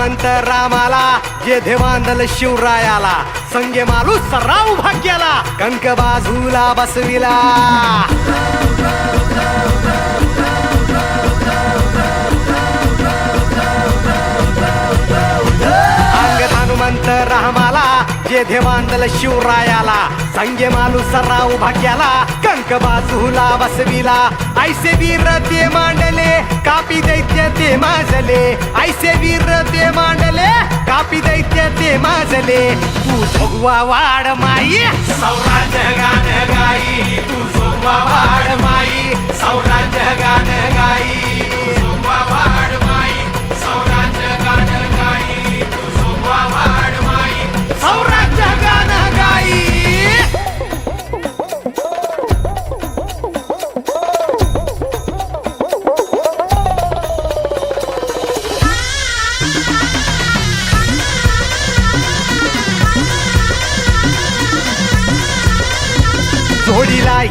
श्रीमंत रामाला जे बांधल शिवरायाला संगे मालू सराव भाग्याला कंक बाजूला बसविला. हनुमंत रामाला जे बांधल शिवरायाला संगे मालू सराव भाग्याला एक बाजूला बसविला. ऐसे वीर ते मांडले कापी दैत्य ते माजले. ऐसे वीर ते मांडले कापी दैत्य ते माजले. तू भगवा वाड माई. सौराज्य गान गाई. तू भगवा वाड माई. सौराज्य गान गाई.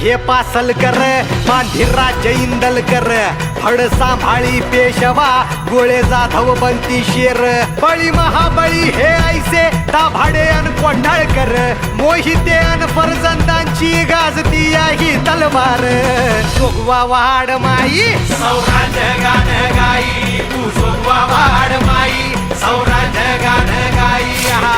हे पासल कर मांढी राज्य इंदल कर. फड सांभाळी पेशवा गोळे जाधव बनती शेर. बळी महाबळी हे ऐसे दाभाडे अन कोंढाळकर. मोहिते अन फरजंदांची गाजती ही तलवार. सोगवा वाड माई सौराज्य गाण गाई. तू सोगवा वाड माई सौराज्य गाण गाई. हा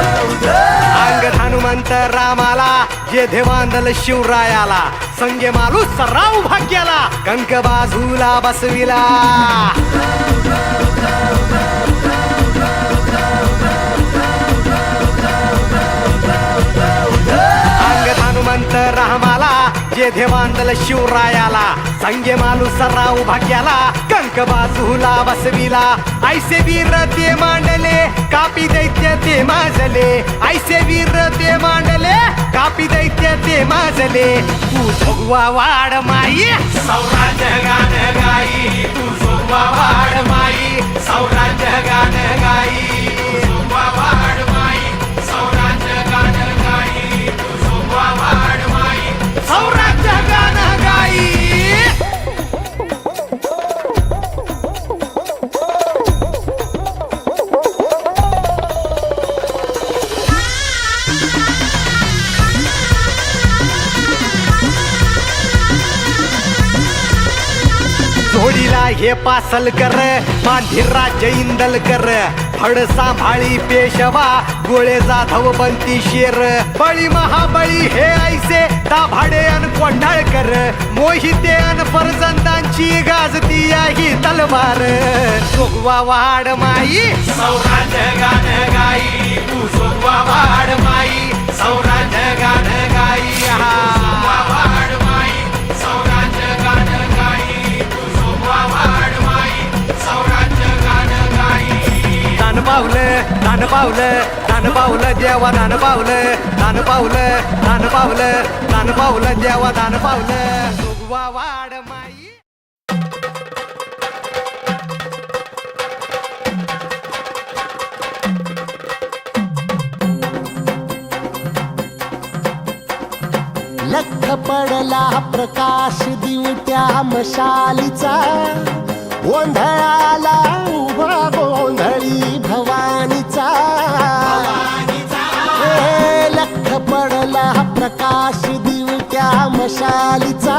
अंगद हनुमंत रामाला जे देवांदल शिवरायाला संगे मालू सराव भाग्याला कंक बाजूला बसविला. अंगद हनुमंत रामाला जे देवांदल शिवरायाला संगे मालू सराव भाग्याला कंक बाजूला बसविला. ऐसे वीर ते मांडले कापी दैत्य ते माजले. ऐसे वीर ते मांडले कापी दैत्य ते माजले. तू जोगवा वाड माई. सौराज्य गाण गाई तू जोगवा वाड माई. सौराज्य गाण गाई. जोडीला हे पासल कर मांढी राज्य इंदल कर. फड सांभाळी पेशवा गोळे जाधव बनती शेर. बळी महाबळी हे ऐसे दाभाडे अन कोंढाळकर. मोहिते अन फरजंदांची गाजती ही तलवार. सोगवा वाड माई. सौराज्य गान गाई तू सोगवा वाड माई. सौराज्य गान गाई हा. पावलं दान पावलं दान पावलं देवा दान पावलं दान पावलं दान पावलं दान पावलं देवा दान पावलं. जोगवा वाड माई. लख पडला प्रकाश दिवट्या मशालीचा. गोंधळाला उभा गोंधळी. झाला प्रकाश दिवट्या मशालीचा.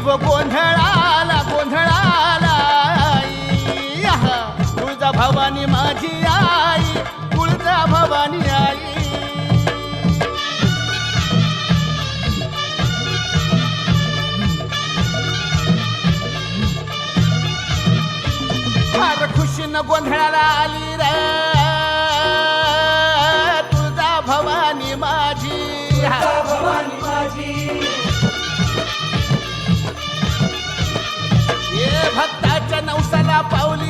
शिव गोंधळाला गोंधळाला तुळजा भवानी माझी आई तुळजा भवानी आई. फार खुशीनं गोंधळाला आली रे. la Pauli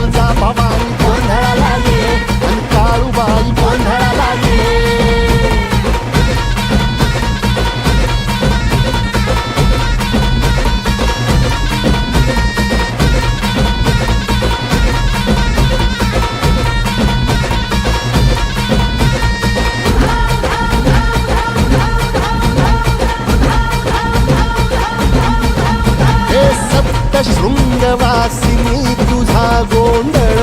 तुळजा भवानी गोंधळाला ये आणि काळूबाई? गोंधळाला ये गोंधळ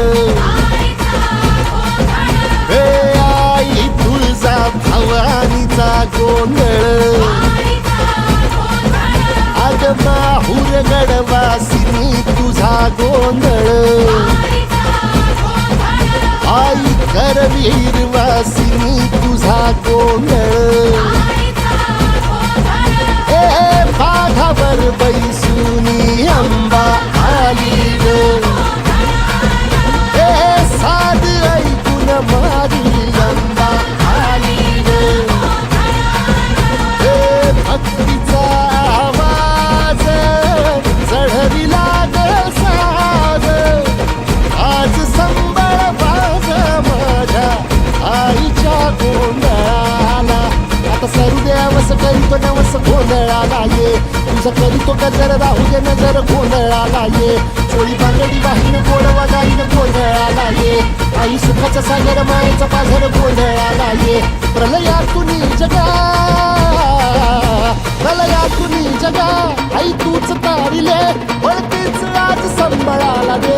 हे आई तुळजा भवानीचा गोंधळ तुझं करीतो कदर राहू दे नजर गोंधळाला ये. चोळी बांगडी वाहीन गोडवा गाईन गोंधळाला ये. आई सुखाचा सागर मायेचा पाझर गोंधळाला ये. प्रलयातून जगा. प्रलयातून जगा. आई तूच तारिले तेच आज संबळाला दे.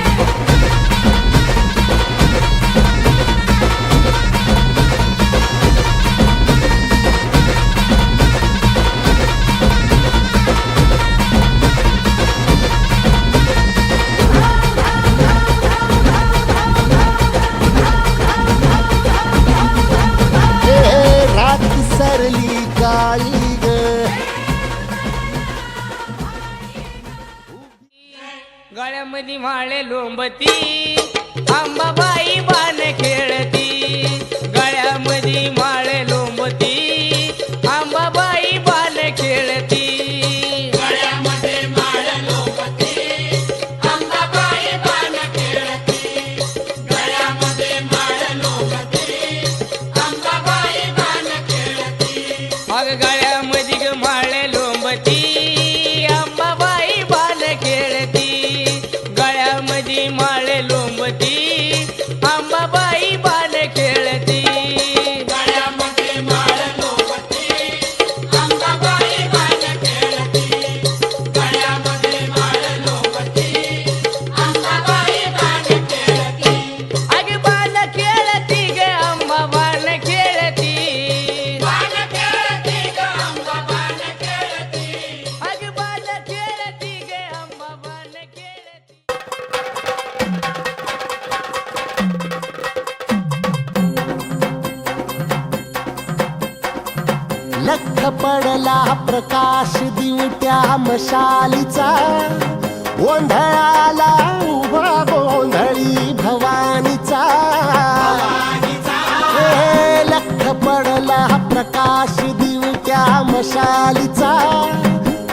पडला प्रकाश दिवट्या मशालीचा.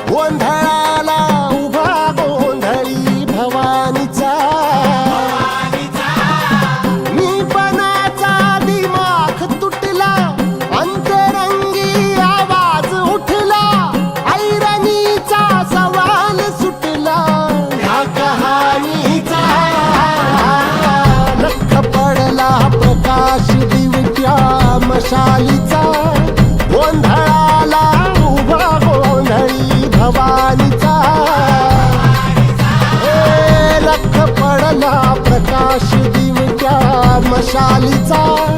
गोंधळाला उभा गोंधळी भवानीचा. मी पणाचा दिमाग तुटला अंतरंगी आवाज उठला ऐरणीचा सवाल सुटला. ह्या कहाणीचा लख पडला प्रकाश दिवट्या प्रकाश दिवट्या मशालीचा.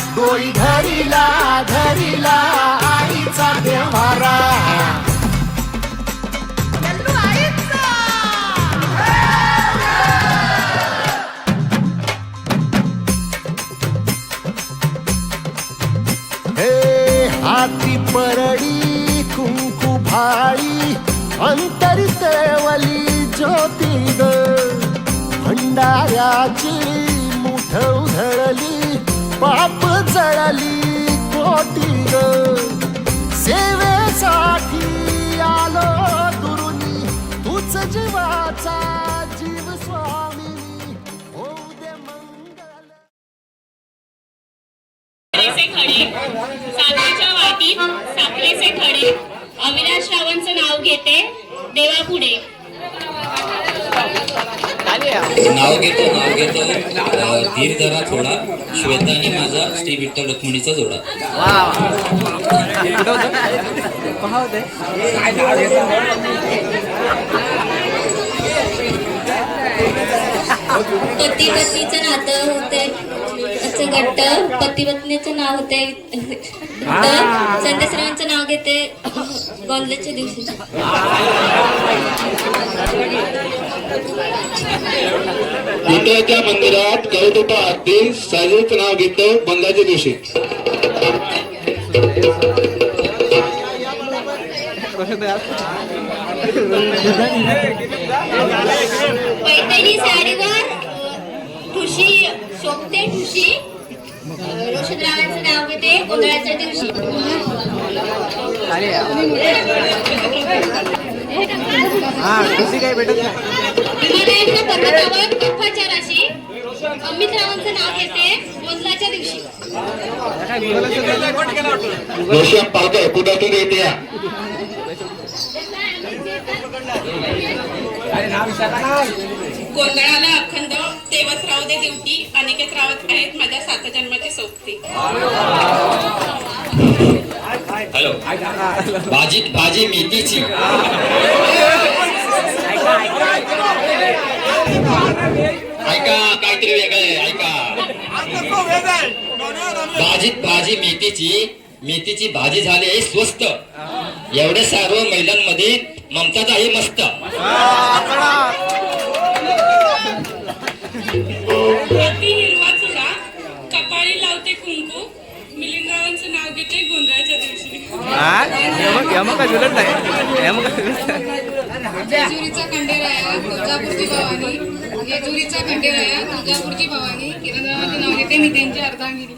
डोई घरीला घरीला आईचा देवारा हे हाती परडी कुंकू भाळी अंतरी तेवली ज्योती ग. भंडाऱ्याची मुठ उधळली पाप जळली कोटी ग. सेवेसाठी आलो दुरुनी. तूच जीवाचा अ, धीर धरा थोडा. श्वेता आणि माझा श्री विठ्ठल रुक्मिणीचा जोडा. पती पत्नीचं नातं होतंय. घट्ट पती पत्नीचं नाव होतंय. संदेशरावांचं नाव घेते. गोंदल्याच्या दिवशी. मंदिरात गौतोपा अगदी साजूच नाव घेतो बंदाच्या दिवशी. पैठणी साडीवर ठुशी शोभते ठुशी. रोशनरावांचं नाव घेते. गोंधळाच्या दिवशी. हिमालयाच्या पर्वतावर बर्फाच्या राशी अमितरावांचं नाव घेते गोंधळाच्या दिवशी. जोशी पाहतोय कुठं येते या. गोंधळाला अखंड तेवत राहू दे देवटी अनिकेत रावत आहेत माझ्या सात जन्माचे सोबती. हॅलो. भाजी भाजी मेथीची. ऐका काहीतरी वेगळं आहे ऐका. भाजीत भाजी मेथीची. मेथीची भाजी झाली आहे स्वस्त. एवढे सर्व महिलांमध्ये ममताच आहे मस्त. जेजुरीचा खंडेराया तुळजापूरची भवानी. जेजुरीचा खंडेराया तुळजापूरची भवानी. नाव घेते मी त्यांची अर्धांगिरी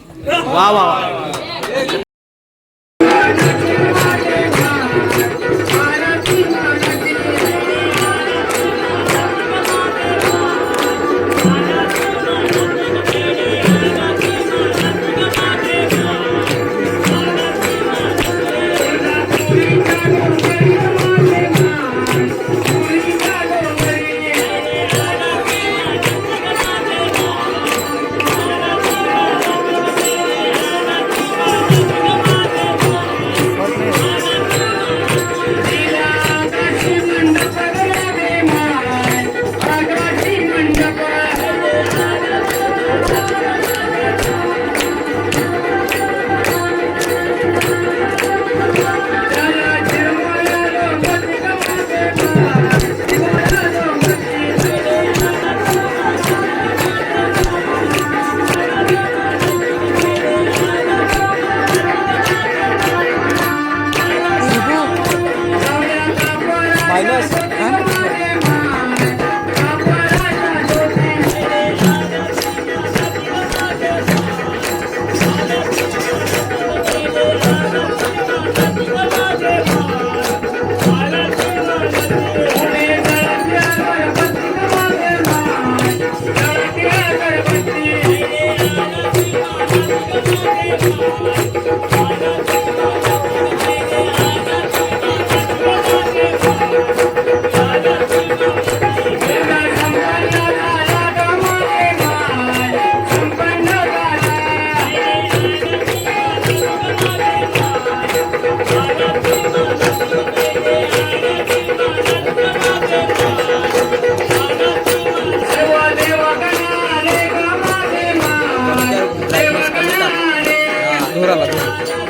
camera la